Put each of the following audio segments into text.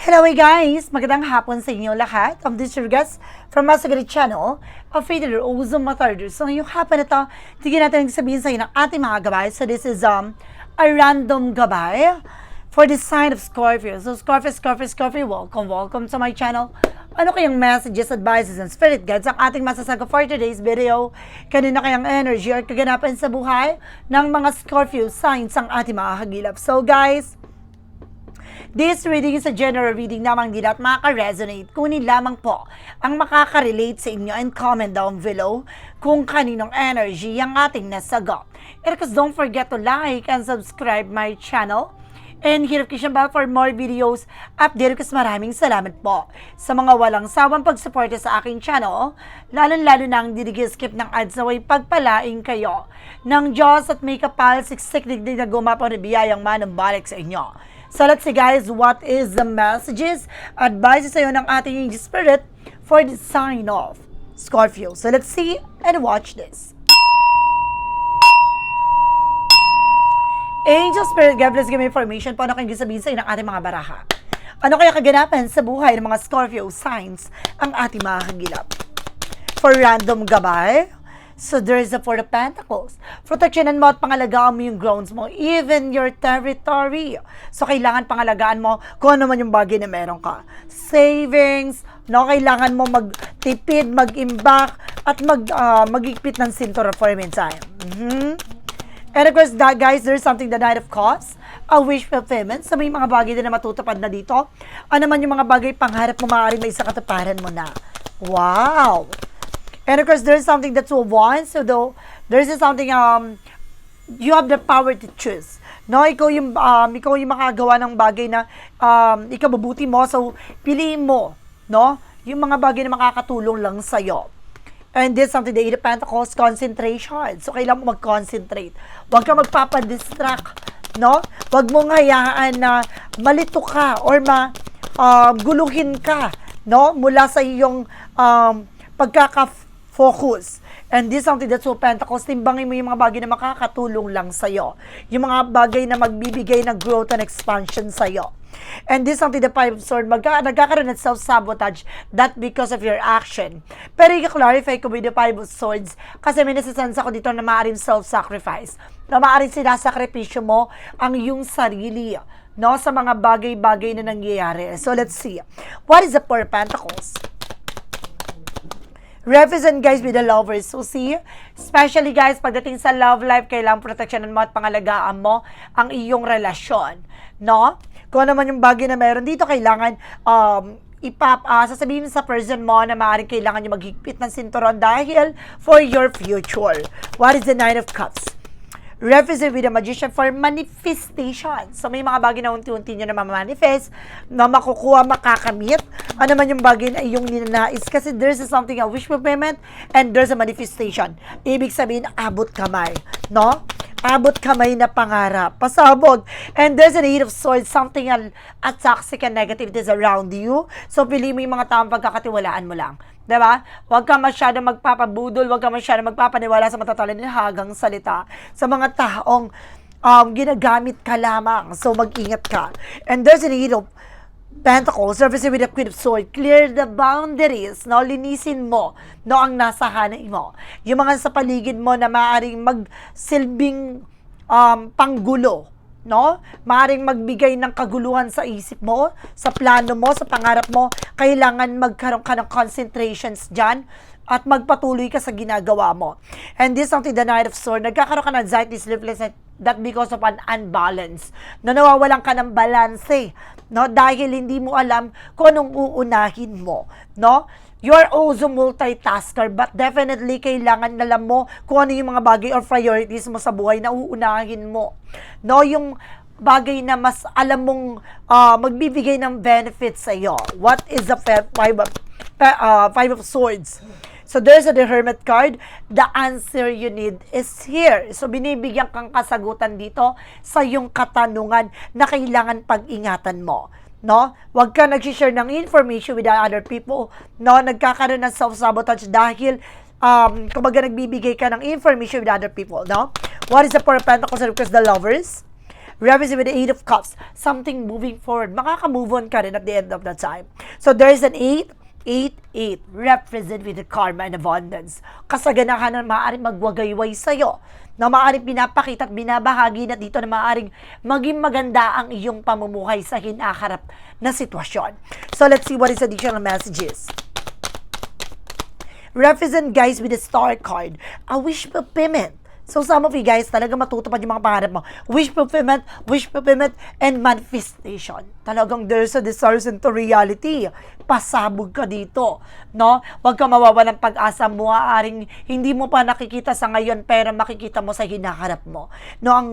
Hello guys! Magandang hapon sa inyo lahat. I'm your guest from Masagari Channel, a Fader Ozum Matarder. So ngayong hapon na to, tignan natin ang sabihin sa inyo ng ating mga gabay. So this is um, a random gabay for the sign of Scorpio. So Scorpio, Scorpio, Scorpio, welcome, welcome to my channel. Ano kayang messages, advices, and spirit guides ang ating masasaga for today's video? Kanina kayang energy or kaganapan sa buhay ng mga Scorpio signs ang ating mga hagilap. So guys, This reading is a general reading namang di lahat makaka-resonate. Kunin lamang po ang makaka-relate sa inyo and comment down below kung kaninong energy ang ating nasagot. And because don't forget to like and subscribe my channel. And hit notification bell for more videos. Update kasi maraming salamat po sa mga walang sawang pagsuporta sa aking channel. Lalo-lalo na ang skip ng ads na way pagpalaing kayo ng Diyos at may kapal siksik digdig na gumapo na biyayang manumbalik sa inyo. So let's see guys, what is the messages, advices sa'yo ng ating spirit for the sign of Scorpio. So let's see and watch this. Angel Spirit, God bless give me information paano kayong sabihin sa ng ating mga baraha. Ano kaya kaganapan sa buhay ng mga Scorpio signs ang ating mga kagilap? For random gabay, So there is a Four of Pentacles. Proteksyonan mo at pangalagaan mo yung grounds mo, even your territory. So kailangan pangalagaan mo kung ano man yung bagay na meron ka. Savings, no, kailangan mo magtipid, mag-imbak, at mag, uh, magigpit ng sintura for a meantime. Mm-hmm. And of course, that, guys, there's something the Knight of Cups, a wish fulfillment. So may mga bagay din na matutupad na dito. Ano man yung mga bagay pangharap mo, maaaring may isa katuparan mo na. Wow! And of course, there's something that's will want. So though, there's something um you have the power to choose. No, ikaw yung um, ikaw yung makagawa ng bagay na um, ikabubuti mo. So, piliin mo, no? Yung mga bagay na makakatulong lang sa iyo. And this something the Eight Pentacles, concentration. So, kailangan mo mag-concentrate. Huwag ka magpapadistract, no? Huwag mong hayaan na malito ka or ma, um, guluhin ka, no? Mula sa iyong um, pagkaka focus. And this is something that's so Pentacles, timbangin mo yung mga bagay na makakatulong lang sa'yo. Yung mga bagay na magbibigay ng growth and expansion sa'yo. And this is something the Five of Swords, magka, nagkakaroon ng self-sabotage that because of your action. Pero i-clarify ko with the Five of Swords kasi may nasasansa ko dito na maaaring self-sacrifice. Na maaaring sinasakripisyo mo ang iyong sarili no, sa mga bagay-bagay na nangyayari. So let's see. What is the Four Pentacles? Represent guys with the lovers. So see, especially guys, pagdating sa love life, kailangan proteksyonan mo at pangalagaan mo ang iyong relasyon. No? Kung ano man yung bagay na meron dito, kailangan um, ipap, uh, sasabihin sa person mo na maaaring kailangan nyo maghigpit ng sinturon dahil for your future. What is the Nine of Cups? Represent with the magician for manifestation. So, may mga bagay na unti-unti nyo na mamanifest, na makukuha, makakamit. Ano man yung bagay na iyong ninanais. Kasi there's something, a wish fulfillment, and there's a manifestation. Ibig sabihin, abot kamay. No? Abot kamay na pangarap, pasabog. And there's an eight of swords, something a, a toxic and negative is around you. So, pili mo yung mga taong pagkakatiwalaan mo lang. Diba? Huwag ka masyado magpapabudol, huwag ka masyado magpapaniwala sa matatalinhagang salita sa mga taong um, ginagamit ka lamang. So, mag-ingat ka. And there's an eight of Pentacles, service with the Queen of Swords, clear the boundaries, no? Linisin mo, no, ang nasa hanay mo. Yung mga sa paligid mo na maaaring magsilbing um, panggulo, no? Maaring magbigay ng kaguluhan sa isip mo, sa plano mo, sa pangarap mo, kailangan magkaroon ka ng concentrations dyan at magpatuloy ka sa ginagawa mo. And this is something the Knight of Swords, nagkakaroon ka ng anxiety, sleeplessness, that because of an unbalance. Na nawawalan ka ng balance eh, no? Dahil hindi mo alam kung anong uunahin mo, no? You're also multitasker but definitely kailangan alam mo kung ano yung mga bagay or priorities mo sa buhay na uunahin mo. No, yung bagay na mas alam mong uh, magbibigay ng benefits sa iyo. What is the five of, uh, five of swords? So there's a the Hermit card. The answer you need is here. So binibigyan kang kasagutan dito sa yung katanungan na kailangan pag-ingatan mo. No? Huwag ka nag-share ng information with other people. No? Nagkakaroon ng self-sabotage dahil um, kumbaga nagbibigay ka ng information with other people. No? What is the Four of Pentacles and the Lovers? Represent with the Eight of Cups, something moving forward. Makaka-move on ka rin at the end of the time. So there's an 8, 8, 8, represent with the karma and abundance. Kasaganahan na maaaring magwagayway sa'yo, na maaaring pinapakita at binabahagi na dito na maaaring maging maganda ang iyong pamumuhay sa hinaharap na sitwasyon. So let's see what is additional messages. Represent guys with the star card, a wish fulfillment. So some of you guys, talaga matutupad yung mga pangarap mo. Wish fulfillment, wish fulfillment, and manifestation. Talagang there's a desires into reality. Pasabog ka dito. No? Huwag ka mawawalan pag-asa mo. Aaring hindi mo pa nakikita sa ngayon, pero makikita mo sa hinaharap mo. No? Ang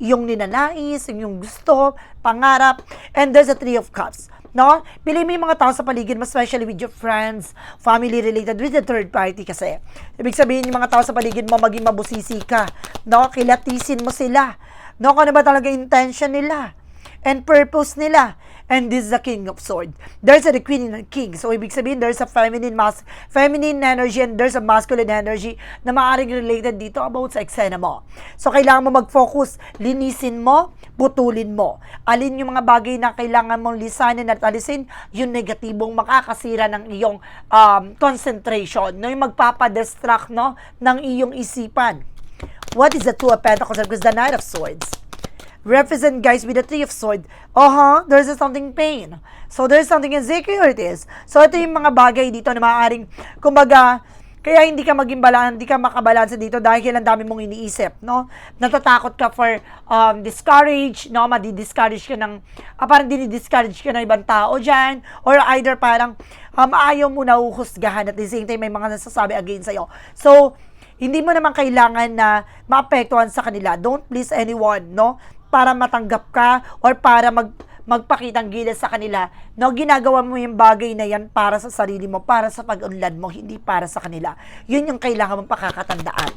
yung ninanais, yung gusto, pangarap, and there's a three of cups. No? Pili mo yung mga tao sa paligid mo, especially with your friends, family related, with the third party kasi. Ibig sabihin, yung mga tao sa paligid mo, maging mabusisi ka. No? Kilatisin mo sila. No? Kung ano ba talaga intention nila and purpose nila. And this is the King of Swords. There's a the Queen and King. So, ibig sabihin, there's a feminine mas feminine energy and there's a masculine energy na maaaring related dito about sa eksena mo. So, kailangan mo mag-focus. Linisin mo, putulin mo. Alin yung mga bagay na kailangan mong lisanin at alisin, yung negatibong makakasira ng iyong um, concentration, no? yung magpapadistract no? ng iyong isipan. What is the Two of Pentacles? Because the Knight of Swords represent guys with the three of sword, uh-huh, there's a something pain. So there's something insecurities. So ito yung mga bagay dito na maaaring, kumbaga, kaya hindi ka maging balan, hindi ka makabalansa dito dahil ang dami mong iniisip, no? Natatakot ka for um, discourage, no? Madi-discourage ka ng, ah, parang dinidiscourage ka ng ibang tao dyan, or either parang um, ayaw mo na uhusgahan at the same time may mga nasasabi against sa'yo. So, hindi mo naman kailangan na maapektuhan sa kanila. Don't please anyone, no? Para matanggap ka or para mag magpakitang gilas sa kanila, no, ginagawa mo yung bagay na yan para sa sarili mo, para sa pag-unlad mo, hindi para sa kanila. Yun yung kailangan mong pakakatandaan.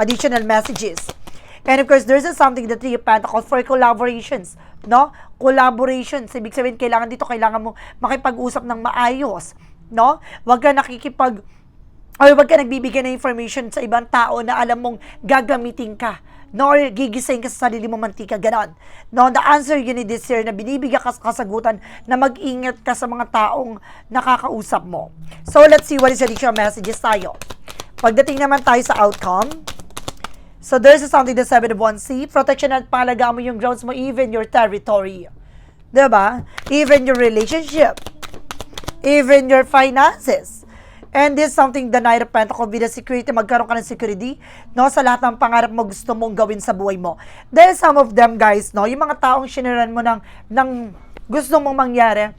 Additional messages. And of course, there's a something that you Pentacles for collaborations, no? Collaborations. Ibig sabihin, kailangan dito, kailangan mo makipag-usap ng maayos, no? Huwag ka nakikipag or wag ka nagbibigay ng information sa ibang tao na alam mong gagamitin ka nor gigising ka sa sarili mo mantika, ganon. No, the answer you need this year na binibigyan ka kasagutan na mag-ingat ka sa mga taong nakakausap mo. So, let's see what is additional messages tayo. Pagdating naman tayo sa outcome, so there's something the 7 of 1C, protection at palaga mo yung grounds mo, even your territory. ba? Even your relationship. Even your finances. And this is something the Knight of Pentacles with the security, magkaroon ka ng security, no, sa lahat ng pangarap mo gusto mong gawin sa buhay mo. Then some of them guys, no, yung mga taong shiniran mo ng, ng gusto mong mangyari,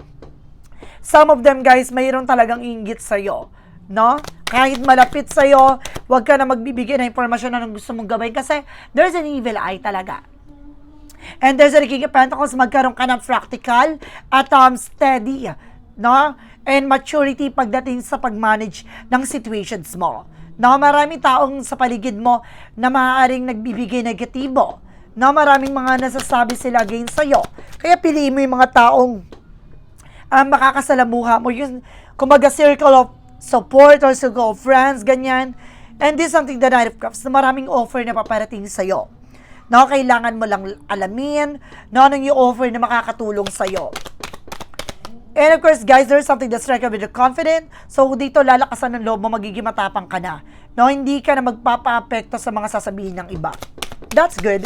some of them guys, mayroon talagang inggit sa'yo. No? Kahit malapit sa'yo, huwag ka na magbibigay ng informasyon na gusto mong gawin kasi there's an evil eye talaga. And there's a King of Pentacles, magkaroon ka ng practical at um, steady, no? And maturity pagdating sa pag-manage ng situations mo. No, maraming taong sa paligid mo na maaaring nagbibigay negatibo. No, maraming mga nasasabi sila against sa'yo. Kaya piliin mo yung mga taong um, makakasalamuha mo. Yung, kumaga, circle of support or circle of friends, ganyan. And this is something the Knight of Cups na maraming offer na paparating sa'yo. No, kailangan mo lang alamin no, anong yung offer na makakatulong sa'yo. And of course, guys, there's something that's the confident. So, dito lalakasan ng loob mo, magiging matapang ka na. No, hindi ka na magpapa-apekto sa mga sasabihin ng iba. That's good.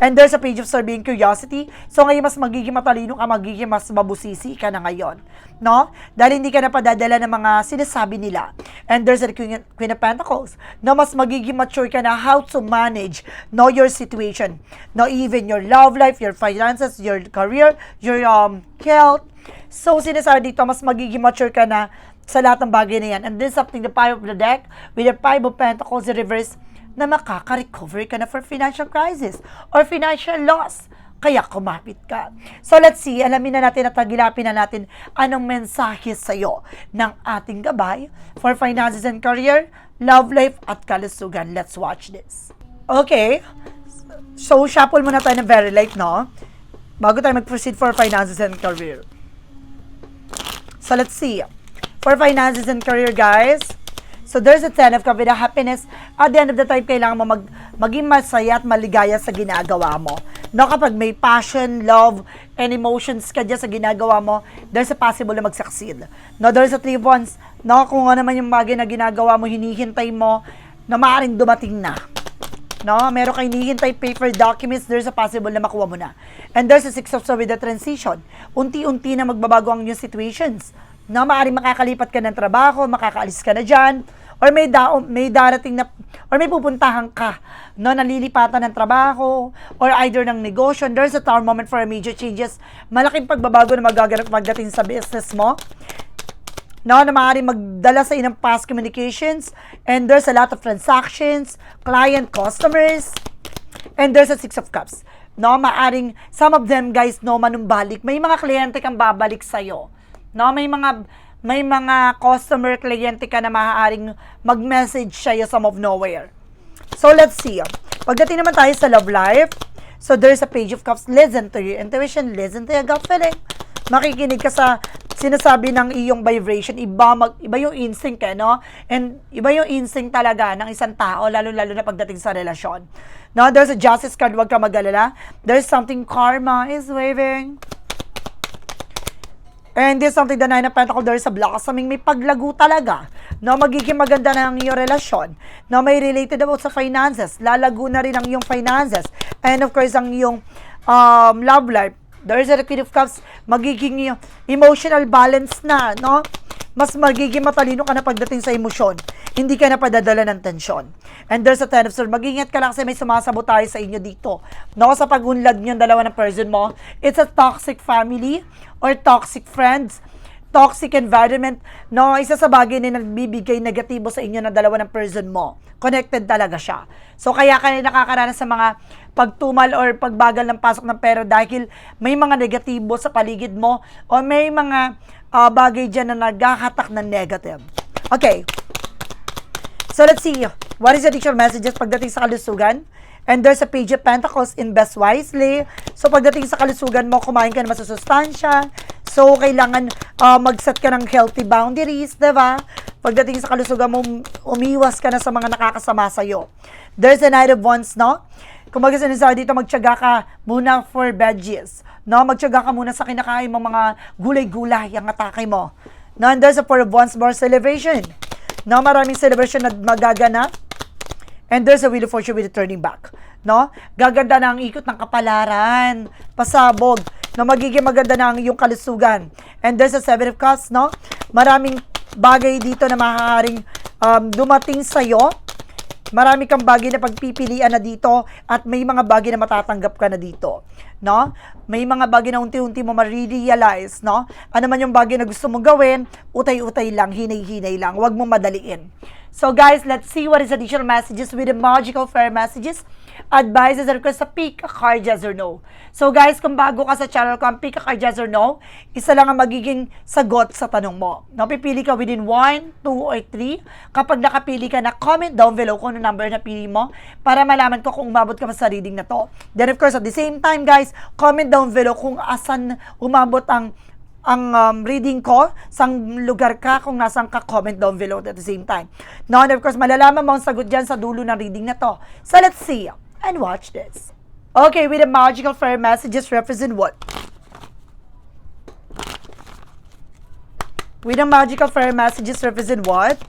And there's a page of surveying curiosity. So, ngayon mas magiging matalino ka, magiging mas mabusisi ka na ngayon. No? Dahil hindi ka na padadala ng mga sinasabi nila. And there's a Queen, Queen of Pentacles. No, mas magiging mature ka na how to manage no, your situation. No, even your love life, your finances, your career, your um, health, So, sinasabi dito, mas magiging mature ka na sa lahat ng bagay na yan. And this is something the five of the deck, with the five of pentacles reverse, na makaka-recover ka na for financial crisis or financial loss. Kaya kumapit ka. So let's see, alamin na natin at tagilapin na natin anong mensahe sa'yo ng ating gabay for finances and career, love life at kalusugan. Let's watch this. Okay. So, shuffle muna tayo ng very light, no? Bago tayo mag-proceed for finances and career. So let's see. For finances and career, guys. So there's a 10 of cup with happiness. At the end of the time, kailangan mo mag, maging masaya at maligaya sa ginagawa mo. No, kapag may passion, love, and emotions ka dyan sa ginagawa mo, there's a possible na mag-succeed. No, there's a three wands. No, kung ano man yung bagay na ginagawa mo, hinihintay mo, na maaaring dumating na. No, meron kang hinihintay paper documents, there's a possible na makuha mo na. And there's a six of swords with the transition. Unti-unti na magbabago ang new situations. No, maaaring makakalipat ka ng trabaho, makakaalis ka na dyan, or may da may darating na or may pupuntahan ka no nalilipatan ng trabaho or either ng negosyo there's a tower moment for immediate changes malaking pagbabago na magaganap pagdating sa business mo no, na maaaring magdala sa inang past communications and there's a lot of transactions, client, customers, and there's a Six of Cups. No, maaring some of them guys no manumbalik. May mga kliyente kang babalik sa No, may mga may mga customer kliyente ka na maaaring mag-message sa'yo some of nowhere. So let's see. Pagdating naman tayo sa love life, so there's a page of cups. Listen to your intuition, listen to your gut feeling. Makikinig ka sa sinasabi ng iyong vibration, iba, mag, iba yung instinct eh, no? And iba yung instinct talaga ng isang tao, lalo-lalo na pagdating sa relasyon. No, there's a justice card, huwag ka mag-alala. There's something karma is waving. And there's something the Nine of Pentacles, there's a blossoming, may paglago talaga. No, magiging maganda na ang iyong relasyon. No, may related about sa finances. Lalago na rin ang iyong finances. And of course, ang iyong um, love life. There's a Queen of Cups, magiging emotional balance na, no? Mas magiging matalino ka na pagdating sa emosyon. Hindi ka na padadala ng tensyon. And there's a Ten of Swords. Mag-ingat ka lang kasi may sumasabot tayo sa inyo dito. No, sa pagunlad niyo dalawa ng person mo, it's a toxic family or toxic friends toxic environment, no, isa sa bagay na nagbibigay negatibo sa inyo na dalawa ng person mo. Connected talaga siya. So, kaya ka nakakaranas sa mga pagtumal or pagbagal ng pasok ng pera dahil may mga negatibo sa paligid mo o may mga ah, bagay dyan na naghahatak ng negative. Okay. So, let's see. What is the additional messages pagdating sa kalusugan? And there's a page of pentacles, invest wisely. So, pagdating sa kalusugan mo, kumain ka na masusustansya. So, kailangan uh, mag-set ka ng healthy boundaries, di ba? Pagdating sa kalusugan mo, umiwas ka na sa mga nakakasama sa'yo. There's a Knight of Wands, no? Kung sinasabi dito, magtyaga ka muna for veggies. No? Magtyaga ka muna sa kinakain mo mga gulay-gulay, ang atake mo. No? And there's a of Wands, more celebration. No? Maraming celebration na magaganap. And there's a wheel of fortune with a turning back. No? Gaganda na ang ikot ng kapalaran. Pasabog. No? Magiging maganda na ang iyong kalusugan. And there's a seven of cups. No? Maraming bagay dito na maaaring um, dumating sa'yo. Marami kang bagay na pagpipilian na dito at may mga bagay na matatanggap ka na dito. No? May mga bagay na unti-unti mo ma-realize, no? Ano man yung bagay na gusto mong gawin, utay-utay lang, hinay-hinay lang. Huwag mong madaliin. So guys, let's see what is additional messages with the magical fair messages. Advices and requests sa pick a card yes or no. So guys, kung bago ka sa channel ko, ang pick a card yes or no, isa lang ang magiging sagot sa tanong mo. No, pipili ka within 1, 2, or 3. Kapag nakapili ka na, comment down below kung ano number na pili mo para malaman ko kung umabot ka pa sa reading na to. Then of course, at the same time guys, comment down below kung asan umabot ang ang um, reading ko, sang lugar ka, kung nasan ka, comment down below at the same time. Now, and of course, malalaman mo ang sagot dyan sa dulo ng reading na to. So, let's see and watch this. Okay, with the magical fairy messages represent what? With the magical fairy messages represent what?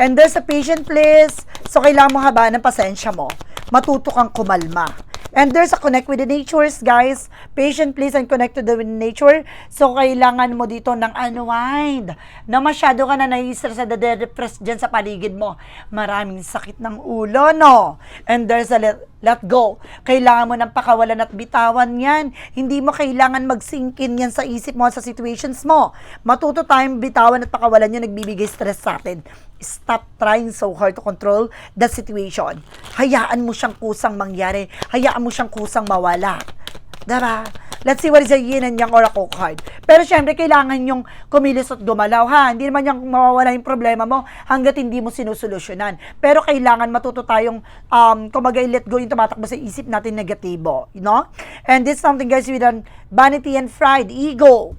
And there's a patient place. So, kailangan mo habaan ng pasensya mo. Matuto kang kumalma. And there's a connect with the natures, guys. Patient, please, and connect to the nature. So, kailangan mo dito ng unwind. Na masyado ka na nai-stress na depressed dyan sa paligid mo. Maraming sakit ng ulo, no? And there's a let, go. Kailangan mo ng pakawalan at bitawan yan. Hindi mo kailangan mag-sink in yan sa isip mo, sa situations mo. Matuto tayong bitawan at pakawalan yan, nagbibigay stress sa atin. Stop trying so hard to control the situation. Hayaan mo siyang kusang mangyari. Hayaan mo siyang kusang mawala. Diba? Let's see what is the yin and yang oracle card. Pero syempre, kailangan yung kumilos at gumalaw, ha? Hindi naman yung mawawala yung problema mo hanggat hindi mo sinusolusyonan. Pero kailangan matuto tayong, um, kumagay, let go yung tumatakbo sa isip natin negatibo. You know? And this is something, guys, with an vanity and pride, ego.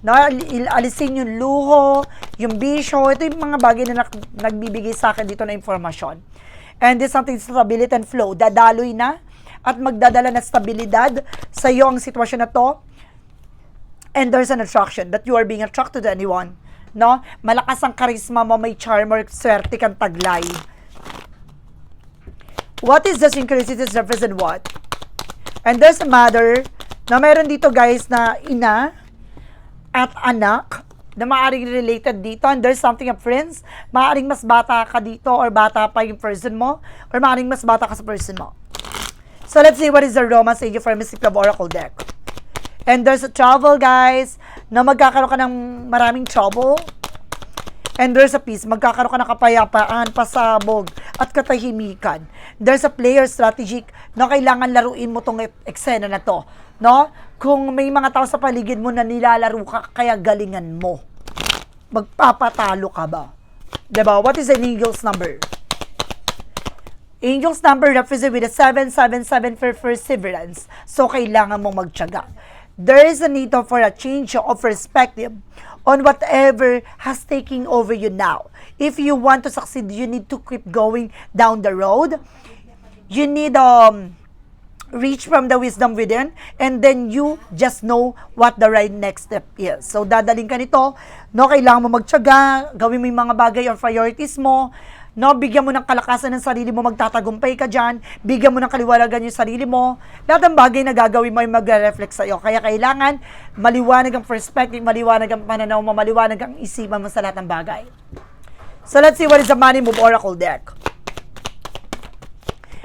No, alisin yung luho, yung bisyo, ito yung mga bagay na nagbibigay sa akin dito na informasyon. And this is something stability and flow, dadaloy na at magdadala ng stabilidad sa iyo ang sitwasyon na to. And there's an attraction that you are being attracted to anyone. No? Malakas ang charisma mo, may charmer, swerte kang taglay. What is the synchronicities represent what? And there's a mother na meron dito guys na ina at anak na maaaring related dito and there's something of friends, maaaring mas bata ka dito or bata pa yung person mo or maaaring mas bata ka sa person mo. So let's see what is the romance age for Mystic Love Oracle deck. And there's a trouble guys na magkakaroon ka ng maraming trouble And there's a peace. Magkakaroon ka ng kapayapaan, pasabog, at katahimikan. There's a player strategic na kailangan laruin mo tong eksena na to. No? Kung may mga tao sa paligid mo na nilalaro ka, kaya galingan mo. Magpapatalo ka ba? 'Di ba? What is an angel's number? Angel's number represent with a 777 for perseverance. So, kailangan mong magtyaga. There is a need for a change of perspective on whatever has taken over you now. If you want to succeed, you need to keep going down the road. You need um reach from the wisdom within and then you just know what the right next step is. So dadaling ka nito, no, kailangan mo magtiyaga, gawin mo yung mga bagay or priorities mo, no, bigyan mo ng kalakasan ng sarili mo, magtatagumpay ka dyan, bigyan mo ng kaliwanagan yung sarili mo, lahat ng bagay na gagawin mo ay magre-reflect sa'yo. Kaya kailangan maliwanag ang perspective, maliwanag ang pananaw mo, maliwanag ang isipan mo sa lahat ng bagay. So let's see what is the Money Move Oracle deck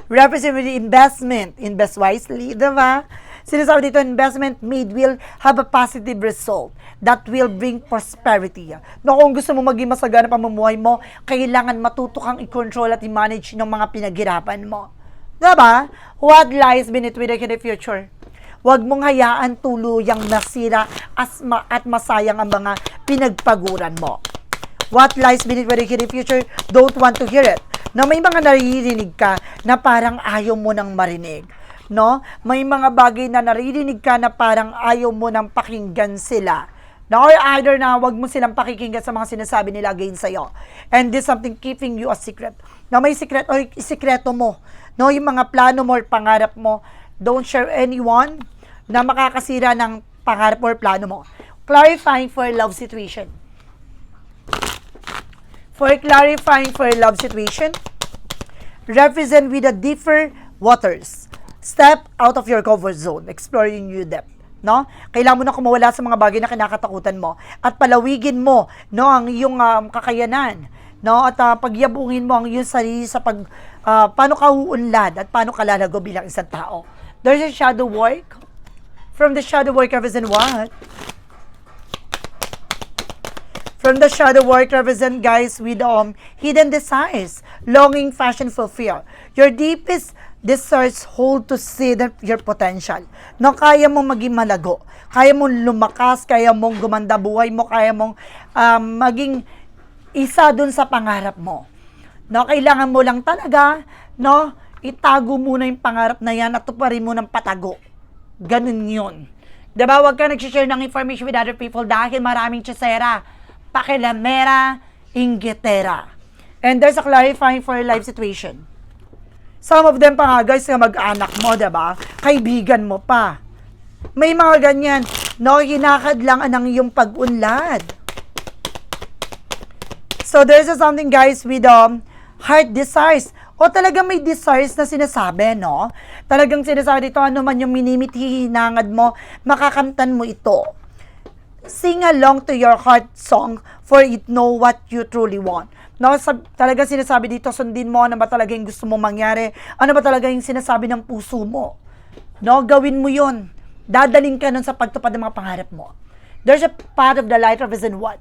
representative investment. Invest wisely, di ba? Sinasabi dito, investment made will have a positive result that will bring prosperity. No, kung gusto mo maging masagana pamumuhay mo, kailangan matuto kang i-control at i-manage ng mga pinaghirapan mo. Diba? What lies beneath in the future? Huwag mong hayaan tuluyang nasira as ma- at masayang ang mga pinagpaguran mo. What lies beneath in the future, don't want to hear it na may mga naririnig ka na parang ayaw mo nang marinig. No? May mga bagay na naririnig ka na parang ayaw mo nang pakinggan sila. No? Or either na wag mo silang pakikinggan sa mga sinasabi nila against sa'yo. And this something keeping you a secret. Na may secret o isikreto mo. No? Yung mga plano mo or pangarap mo, don't share anyone na makakasira ng pangarap or plano mo. Clarifying for love situation for clarifying for love situation, represent with a deeper waters. Step out of your comfort zone, exploring new depth. No? Kailangan mo na kumawala sa mga bagay na kinakatakutan mo at palawigin mo no ang iyong um, kakayanan no at uh, pagyabungin mo ang iyong sarili sa pag uh, paano ka uunlad at paano ka lalago bilang isang tao. There's a shadow work. From the shadow work represent what? From the shadow work represent guys with um hidden desires, longing, fashion, fulfill. Your deepest desires hold to see the, your potential. No, kaya mong maging malago. Kaya mong lumakas, kaya mong gumanda buhay mo, kaya mong um, maging isa dun sa pangarap mo. No, kailangan mo lang talaga, no, itago muna yung pangarap na yan at tuparin mo ng patago. Ganun yun. Diba, huwag ka nag-share ng information with other people dahil maraming tsesera pakilamera, inggitera. And there's a clarifying for your life situation. Some of them pa nga guys, nga mag-anak mo, ba? Kaibigan mo pa. May mga ganyan, no, hinakad lang ang iyong pag-unlad. So there's a something guys with um, heart desires. O talaga may desires na sinasabi, no? Talagang sinasabi dito, ano man yung minimit hihinangad mo, makakamtan mo ito sing along to your heart song for it know what you truly want. No, sab- talaga sinasabi dito, sundin mo ano ba talaga yung gusto mo mangyari. Ano ba talaga yung sinasabi ng puso mo. No, gawin mo yun. Dadaling ka nun sa pagtupad ng mga pangarap mo. There's a part of the light represent what?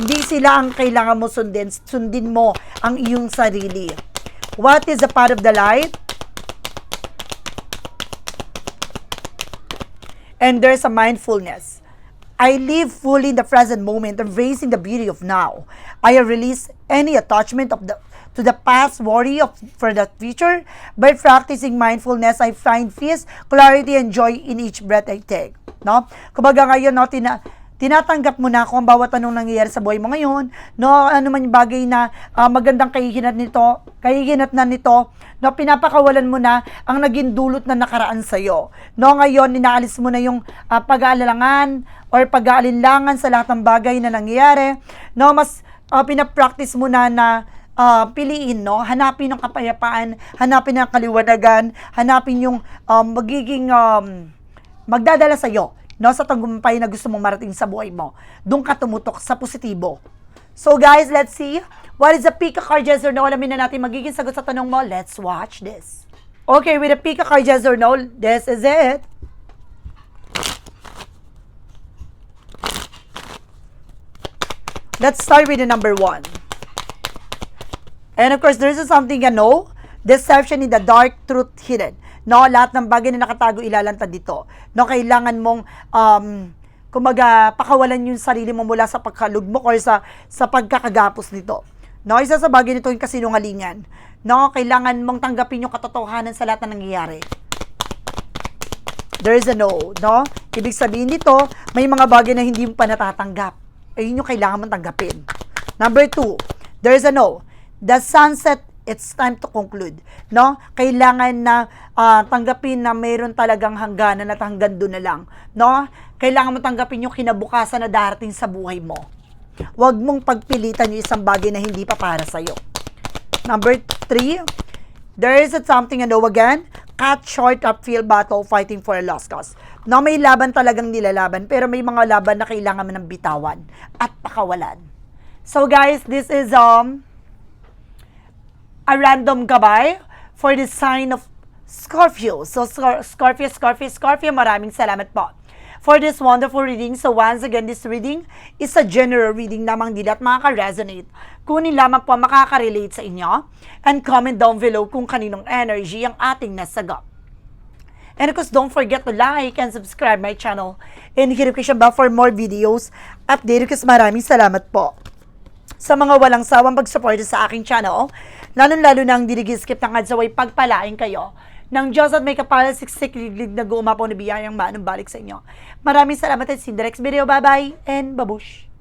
Hindi sila ang kailangan mo sundin. Sundin mo ang iyong sarili. What is a part of the light? And there's a mindfulness. I live fully in the present moment, embracing the beauty of now. I release any attachment of the to the past, worry of for the future. By practicing mindfulness, I find peace, clarity, and joy in each breath I take. No? Kumbaga ngayon, no, tina, tinatanggap mo na kung bawat anong nangyayari sa buhay mo ngayon, no, ano man yung bagay na ah, magandang kahihinat nito, kahihinat na nito, no, pinapakawalan mo na ang naging dulot na nakaraan sa'yo. No, ngayon, inaalis mo na yung ah, pag-aalalangan or pag-aalinlangan sa lahat ng bagay na nangyayari, no, mas uh, pinapractice mo na na ah, piliin, no? Hanapin ng kapayapaan, hanapin ng kaliwanagan, hanapin yung um, magiging um, magdadala sa iyo, no? Sa tagumpay na gusto mong marating sa buhay mo. Doon ka tumutok sa positibo. So guys, let's see. What is the Pika card yes or no? Alamin na natin magiging sagot sa tanong mo. Let's watch this. Okay, with the Pika card yes or no, this is it. Let's start with the number one. And of course, there's something ano, deception in the dark, truth hidden. No, lahat ng bagay na nakatago ilalantad dito. No, kailangan mong um, kumaga pakawalan yung sarili mo mula sa pagkalugmok or sa sa pagkakagapos nito. No, isa sa bagay nito yung kasinungalingan. No, kailangan mong tanggapin yung katotohanan sa lahat na nangyayari. There is a no, no? Ibig sabihin nito, may mga bagay na hindi mo pa natatanggap. Ayun yung kailangan mong tanggapin. Number two, there is a no. The sunset, it's time to conclude. No? Kailangan na ah, tanggapin na mayroon talagang hangganan at hanggang doon na lang. No? Kailangan mo tanggapin yung kinabukasan na darating sa buhay mo. Huwag mong pagpilitan yung isang bagay na hindi pa para sa'yo. Number three, there is a something ano again, cut short upfield battle fighting for a lost cause. No, may laban talagang nilalaban, pero may mga laban na kailangan mo ng bitawan at pakawalan. So guys, this is um a random gabay for the sign of Scorpio. So Scor- Scorpio, Scorpio, Scorpio, maraming salamat po for this wonderful reading. So once again, this reading is a general reading lamang din at makaka-resonate. Kunin lamang po makaka-relate sa inyo and comment down below kung kaninong energy ang ating nasagap. And of course, don't forget to like and subscribe my channel and hit notification bell for more videos. Update ko maraming salamat po sa mga walang sawang pagsuporta sa aking channel, lalo-lalo na ang dinigiskip ng adsaway pagpalain kayo ng Diyos at may kapal siksik liglig na gumapaw na biyayang manong balik sa inyo. Maraming salamat at the next video. Bye-bye and babush!